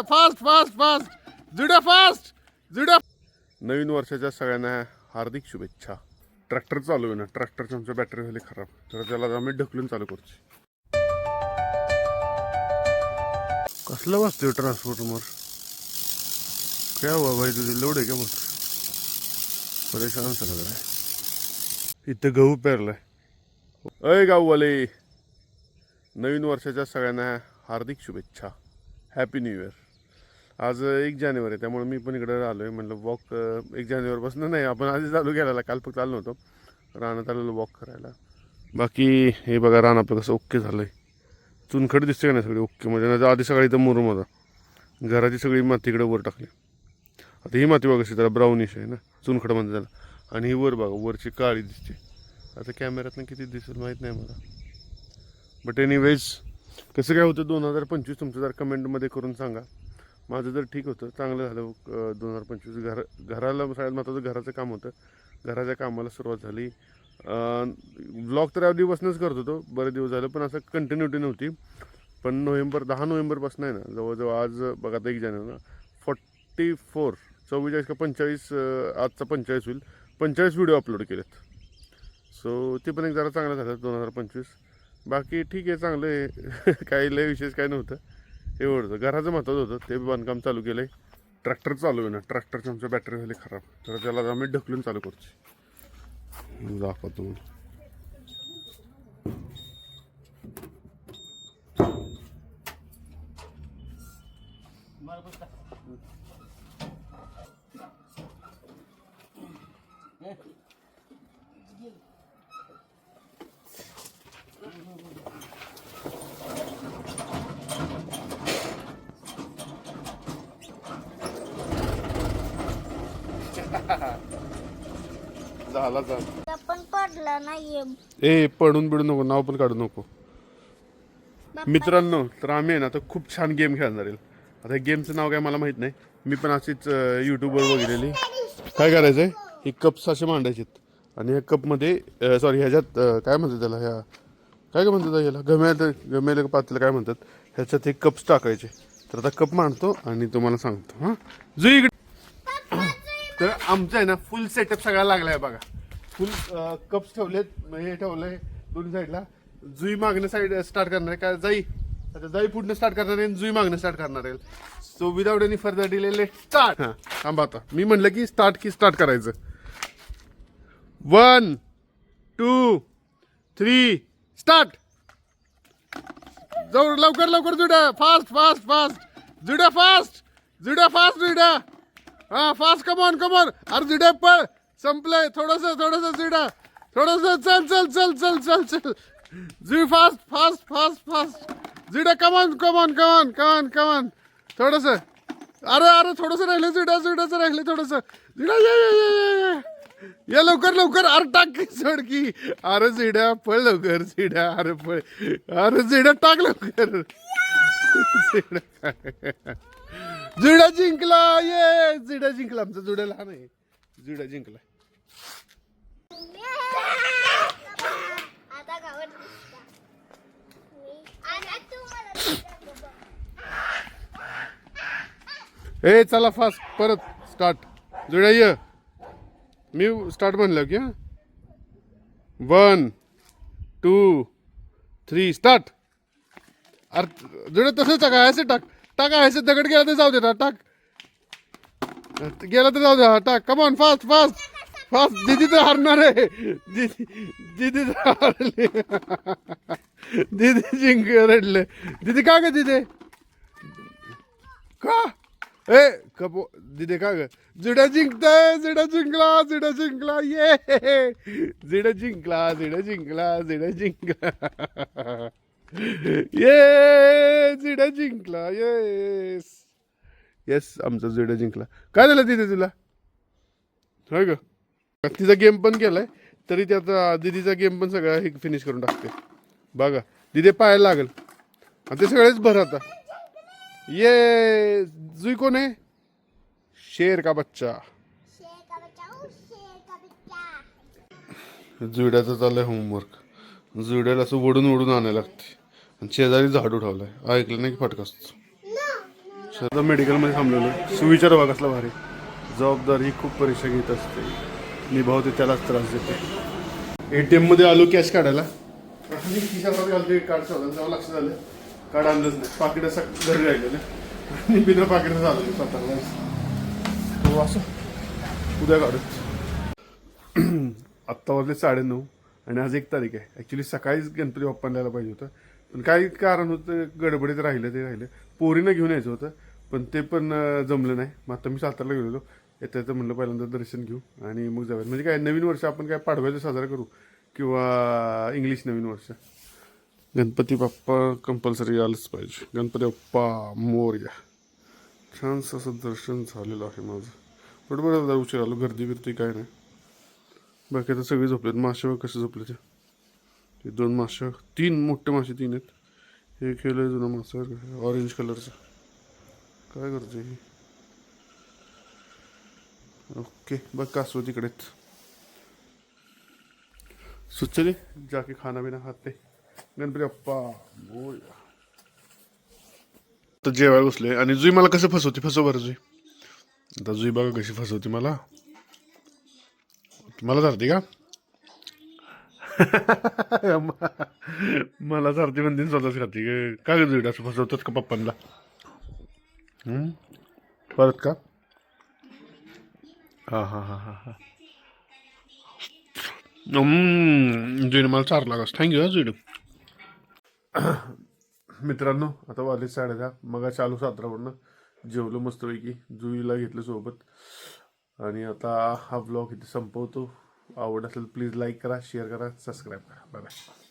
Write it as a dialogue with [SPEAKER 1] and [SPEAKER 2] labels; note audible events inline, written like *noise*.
[SPEAKER 1] जुड्या fast fast fast जुड्या fast जुड्या नवीन वर्षाच्या सगळ्यांना हार्दिक शुभेच्छा. ट्रॅक्टर चालू आहे ना. ट्रॅक्टरची आमच्या बॅटरी झाली खराब. तर त्याला आम्ही ढकलून चालू करतो कसलं वाचतोय ट्रान्सपोर्टवर काय हवा भाई तुझे? लोड आहे का मग? परेशान सगळं आहे इथं गहू पेरलाय. अय गाववाले. नवीन वर्षाच्या सगळ्यांना हार्दिक शुभेच्छा. हॅपी न्यू इयर आज एक जानेवारी आहे त्यामुळे मी पण इकडे आलो आहे म्हटलं वॉक एक जानेवारीपासून नाही आपण आधीच चालू गेलेला काल फक्त आलो नव्हतो रानात आलेलो वॉक करायला. बाकी हे बघा रान आपलं कसं ओके झालं आहे चुनखड दिसते का नाही सगळी ओके म्हणजे नाही तर आधी सकाळी इथं मुरुम होता. घराची सगळी माती इकडे वर टाकली. आता ही माती बघा त्याला ब्राउनिश आहे ना चुनखड म्हणते त्याला आणि ही वर बघा वरची काळी दिसते. आता कॅमेऱ्यातनं किती दिसेल माहीत नाही मला. बट एनिवेज कसं काय होतं दोन हजार पंचवीस तुमचं जर कमेंटमध्ये करून सांगा. माझं जर ठीक होतं चांगलं झालं दोन हजार पंचवीस घर घराला सगळ्यात महत्त्वाचं घराचं काम होतं. घराच्या कामाला सुरुवात झाली. ब्लॉग तर आधीपासूनच करत होतो बरेच दिवस झालं पण असं कंटिन्युटी नव्हती. पण नोव्हेंबर दहा नोव्हेंबरपासून आहे ना जवळजवळ आज बघा आता एक जानेवारी ना फोर्टी फोर चव्वेचाळीस का पंचेचाळीस आजचा पंचेचाळीस होईल. पंचेचाळीस व्हिडिओ अपलोड केलेत. सो ते पण एक जरा चांगलं झालं दोन हजार पंचवीस. बाकी ठीक आहे चांगलं आहे. *laughs* काही लय विशेष काय नव्हतं. हे होतं घराचं महत्त्वाचं होतं ते बांधकाम चालू केलं आहे ट्रॅक्टर चालू आहे ना ट्रॅक्टरची आमच्या बॅटरी झाली खराब. तर त्याला आम्ही ढकलून चालू करतो दाखवतो मग. झाला झाला
[SPEAKER 2] पण पडला नाहीये.
[SPEAKER 1] ए पडून बिडू नको नाव पण काढू नको. मित्रांनो तर आम्ही आहे ना आता खूप छान गेम खेळणार आहे. आता गेमचं नाव काय मला माहीत नाही. मी पण अशीच यूट्यूबवर बघितलेली. काय करायचंय? हे कप्स असे मांडायचे आणि ह्या कपमध्ये सॉरी ह्याच्यात काय म्हणतात त्याला ह्या काय काय म्हणतात ह्याला गम्याला गम्याला पातेला काय म्हणतात? ह्याच्यात हे कप्स टाकायचे. तर आता कप मांडतो आणि तुम्हाला सांगतो हां. जो इकडे. तर आमचं आहे ना फुल सेटअप सगळा लागलाय बघा. फुल कप्स ठेवलेत हे ठेवलंय दोन्ही साईडला जुई मागणं साईड स्टार्ट करणार आहे. का जाई? आता जाई पुढनं स्टार्ट करणार आहे आणि जुई मागणं स्टार्ट करणार आहे. So without any further delay let start हां. थांबा आता. मी म्हणलं की स्टार्ट की स्टार्ट करायचं. वन टू थ्री स्टार्ट जाऊ लवकर लवकर जुड्या फास्ट फास्ट फास्ट जुड्या फास्ट जुड्या फास्ट जुड्या हा फास्ट कमॉन कमॉन अरे जुड्या पळ. संपलंय. थोडस थोडस जुडा थोडस चल चल चल चल चल चल. Jui fast fast fast fast जुड्या come on come on come on कमान कमान थोडस. अरे अरे थोडस राहिलं जुडा जुड्याचं राहिलं थोडस. जुडा ये ये ये ये ये. या लवकर लवकर अरे टाक की सोड की. अरे जिड्या पळ लवकर जिड्या अरे पळ. अरे जिड्या टाक लवकर. जिड्या जिंकला ये. जुडा जिंकला आमचा जुड्या लहान आहे. जुडा जिंकला. ए, चला फास्ट परत स्टार्ट जुड्या, ये. मी स्टार्ट म्हणलं की वन टू थ्री स्टार्ट अरे, जुड्या, तसंच टाका, असं टाक. टाका, असं दगड गेला तर जाऊ दे टाक. गेला तर जाऊ दे टाक. कमॉन फास्ट फास्ट फास्ट दिदी तर हारणार आहे दिदी दिदी तर हारली दिदी जिंक रडले दिदी का ग दिदे का ए कपो दिदे का ग जिडा जिंकताय जिडा जिंकला जिडा जिंकला ये जिडा जिंकला जिडा जिंकला जिडा जिंकला ये जिडा जिंकला येस येस आमचा जिडा जिंकला काय झालं तिथे तुला होय ग तिचा गेम पण केलाय तरी त्याचा दिदीचा गेम पण सगळा हे फिनिश करून टाकते. बघा दिदे पाहायला लागेल. आणि ते सगळेच भर आता. ये जुई कोण आहे? शेर का बच्चा? जुड्याचं चाललंय होमवर्क जुड्याला असं ओढून ओढून आणायला लागते. आणि शेजारी झाडू ठेवलाय. ऐकलं नाही की फटकाच सध्या मेडिकलमध्ये थांबलेलो सुविचार बघा कसला भारी जबाबदारी खूप परीक्षा घेत असते. निभावते त्यालाच त्रास देते ए टी एममध्ये आलो कॅश काढायला. आणि खिशात घालते कार्ड शोधायला तेव्हा लक्ष झालं. कार्ड आणलंच नाही. पाकिट असं घरी राहिलेलं आणि बिना पाकिटचं झालं स्वतःला. तो असं. उद्या काढू. *clears throat* आत्ता वाजले साडेनऊ आणि आज एक तारीख आहे. ॲक्च्युली सकाळीच गणपती बाप्पाला यायला पाहिजे होतं. पण काही कारण होतं गडबडीत राहिलं ते राहिलं. पोरीनं घेऊन यायचं होतं. पण ते पण जमलं नाही. मग आता मी सातारला गेलेलो. येतं म्हणलं पहिल्यांदा दर्शन घेऊ आणि मग जाऊया म्हणजे काय नवीन वर्ष आपण काय पाडव्याचं साजरा करू किंवा इंग्लिश नवीन वर्ष? गणपती बाप्पा कंपल्सरी आलंच पाहिजे. गणपती बाप्पा मोर्या छानसं असं दर्शन झालेलं आहे माझं. बरोबर जरा उशीर आलो. गर्दी बिर्दी काय नाही. बाकी आता सगळे झोपलेत. मासे कसे झोपले ते. दोन मासे. तीन मोठे मासे तीन आहेत. हे खेळलं जुना मासा ऑरेंज कलरचा काय करते हे ओके बघ कासव तिकडेच सुचले? जाके खाना बिना खाते गणपती अप्पा बोया तर जेवायला बसले आणि जुई मला कसं फसवते? फसव बरं जुई. आता जुई बघा कशी फसवते मला. मला चालते का? *laughs* मला चालते म्हणते स्वतःच खाते. का- काय जुई? असं फसवतात का पप्पांना? परत का? हा हा हा हा हा जुईने मला चार लागस थँक्यू हा जुईड मित्रांनो आता वाले साडे दहा. मग चालू सातारावरनं. जेवलो मस्तपैकी. जुईला घेतलं सोबत. आणि आता हा ब्लॉग इथे संपवतो. आवड असेल प्लीज लाईक करा शेअर करा सबस्क्राईब करा. Bye bye